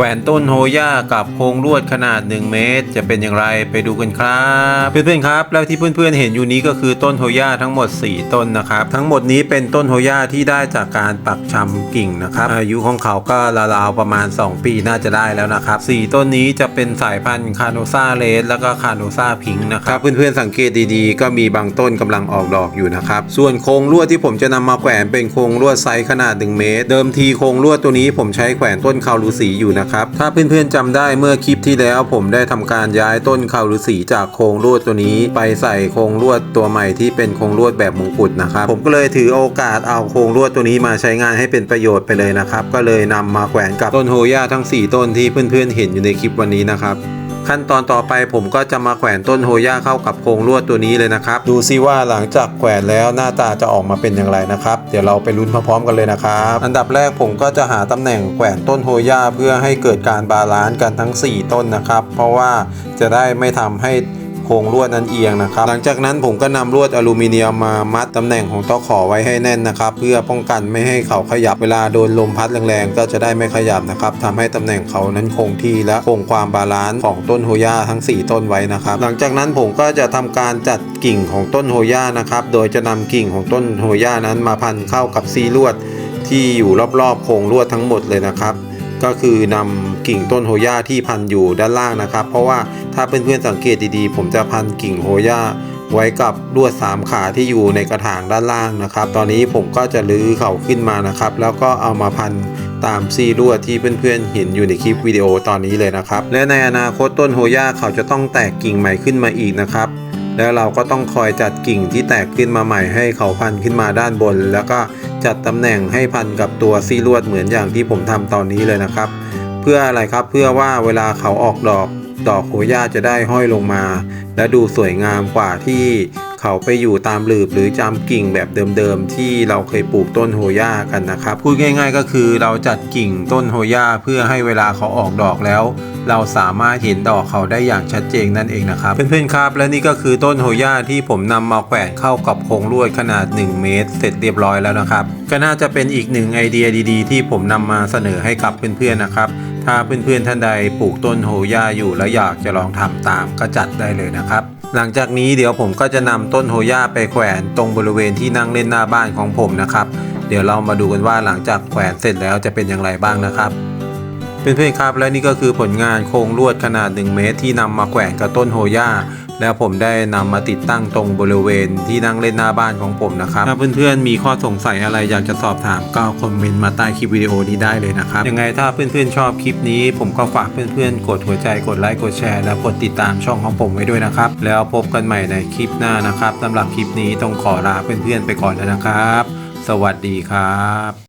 แขวนต้นโฮย่ากับโครงลวดขนาด 1 เมตร จะเป็นอย่างไรไปดูกันครับ เพื่อนๆครับ แล้วที่เพื่อนๆเห็นอยู่นี้ก็คือต้นโฮย่าทั้งหมด 4 ต้นนะครับ ทั้งหมดนี้เป็นต้นโฮย่าที่ได้จากการปักชำกิ่งนะครับอายุของเขาก็ราวๆประมาณ 2 ปีน่าจะได้แล้วนะครับ4ต้นนี้จะเป็นสายพันธุ์คาโนซาเลสแล้วก็คาโนซาพิงค์นะครับถ้าเพื่อนๆสังเกตดีๆ ก็มีบางต้นกำลังออกดอกอยู่นะครับ ส่วนโครงลวดที่ผมจะนำมาแขวนเป็นโครงลวดไซส์ขนาด 1 เมตร เดิมทีโครงลวดตัวนี้ผมใช้แขวนต้นคารูสีอยู่นะครับ ถ้าเพื่อนๆจำได้เมื่อคลิปที่แล้ว ผมได้ทำการย้ายต้นคารูสีจากโครงลวดตัวนี้ ไปใส่โครงลวดตัวใหม่ที่เป็นโครงลวดแบบมงกุฎนะครับ ผมก็เลยถือโอกาสเอาโครงลวดตัวนี้มาใช้งานให้เป็นประโยชน์ไปเลยนะครับ ก็เลยนำมาแขวนกับต้นโฮย่าทั้ง 4 ต้นที่เพื่อนๆเห็นอยู่ในคลิปวันนี้นะครับ ขั้นตอนต่อไปผมก็จะมาแขวนต้นโฮย่าเข้ากับโครงลวดตัวนี้เลยนะครับ ดูซิว่าหลังจากแขวนแล้วหน้าตาจะออกมาเป็นอย่างไรนะครับ เดี๋ยวเราไปลุ้นพร้อมๆกันเลยนะครับ อันดับแรกผมก็จะหาตำแหน่งแขวนต้นโฮย่าเพื่อให้เกิดการบาลานซ์กันทั้ง 4 ต้นนะครับ เพราะว่าจะได้ไม่ทำให้ โครงลวดนั้นเอียงนะครับ หลังจากนั้นผมก็นำลวดอลูมิเนียมมามัดตำแหน่งของตอขอไว้ให้แน่นนะครับ เพื่อป้องกันไม่ให้เขาขยับเวลาโดนลมพัดแรงๆก็จะได้ไม่ขยับนะครับทำให้ตำแหน่งเขานั้นคงที่และคงความบาลานซ์ของต้นโฮย่าทั้ง 4 ต้นไว้นะครับ หลังจากนั้นผมก็จะทำการจัดกิ่งของต้นโฮย่านะครับ โดยจะนำกิ่งของต้นโฮย่านั้นมาพันเข้ากับซีลวดที่อยู่รอบๆโครงลวดทั้งหมดเลยนะครับ ก็คือนำกิ่งต้นโฮย่าที่พันอยู่ด้านล่างนะครับ เพราะว่าถ้าเพื่อนๆสังเกตดีๆ ผมจะพันกิ่งโฮย่าไว้กับลวดสามขาที่อยู่ในกระถางด้านล่างนะครับ ตอนนี้ผมก็จะลื้อเขาขึ้นมานะครับ แล้วก็เอามาพันตามซี่ลวดที่เพื่อนๆเห็นอยู่ในคลิปวิดีโอตอนนี้เลยนะครับ และในอนาคตต้นโฮย่าเขาจะต้องแตกกิ่งใหม่ขึ้นมาอีกนะครับ แล้วเราก็ต้องคอยจัดกิ่งที่แตกขึ้นมาใหม่ให้เขาพันขึ้นมาด้านบน แล้วก็จัดตำแหน่งให้พันกับตัวซี่ลวดเหมือนอย่างที่ผมทำตอนนี้เลยนะครับ เพื่ออะไรครับเพื่อว่าเวลาเขาออกดอกดอกโหย่าจะได้ห้อยลงมา และดูสวยงามกว่าที่ เขาไปอยู่ตามหลืบหรือจำกิ่งแบบเดิมๆ ที่เราเคยปลูกต้นโฮย่ากันนะครับ พูดง่าย ๆ ก็คือเราจัดกิ่งต้นโฮย่าเพื่อให้เวลาเขาออกดอกแล้ว เราสามารถเห็นดอกเขาได้อย่างชัดเจนนั่นเองนะครับ เพื่อนๆครับ และนี่ก็คือต้นโฮย่าที่ผมนำมาแขวนเข้ากับโครงลวดขนาด 1 เมตร เสร็จเรียบร้อยแล้วนะครับ ก็น่าจะเป็นอีกหนึ่งไอเดียดีๆ ที่ผมนำมาเสนอให้กับเพื่อนๆนะครับถ้าเพื่อนๆท่านใดปลูกต้นโฮย่าอยู่แล้วอยากจะลองทำตามก็จัดได้เลยนะครับ หลังจากนี้เดี๋ยวผมก็จะนำต้นโฮย่าไปแขวนตรงบริเวณที่นั่งเล่นหน้าบ้านของผมนะครับ เดี๋ยวเรามาดูกันว่าหลังจากแขวนเสร็จแล้วจะเป็นอย่างไรบ้างนะครับ เพื่อนๆครับ และนี่ก็คือผลงานโครงลวดขนาด 1 เมตร ที่นำมาแขวนกับต้นโฮย่าแล้วผมได้นำมาติดตั้งตรงบริเวณที่นั่งเล่นหน้าบ้านของผมนะครับ ถ้าเพื่อนๆมีข้อสงสัยอะไรอยากจะสอบถามก็คอมเมนต์มาใต้คลิปวิดีโอนี้ได้เลยนะครับ ยังไงถ้าเพื่อนๆชอบคลิปนี้ ผมก็ฝากเพื่อนๆ กดหัวใจกดไลค์กดแชร์แล้วกดติดตามช่องของผมไว้ด้วยนะครับ แล้วพบกันใหม่ในคลิปหน้านะครับสำหรับคลิปนี้ต้องขอลาเพื่อนๆไปก่อนแล้วนะครับ สวัสดีครับ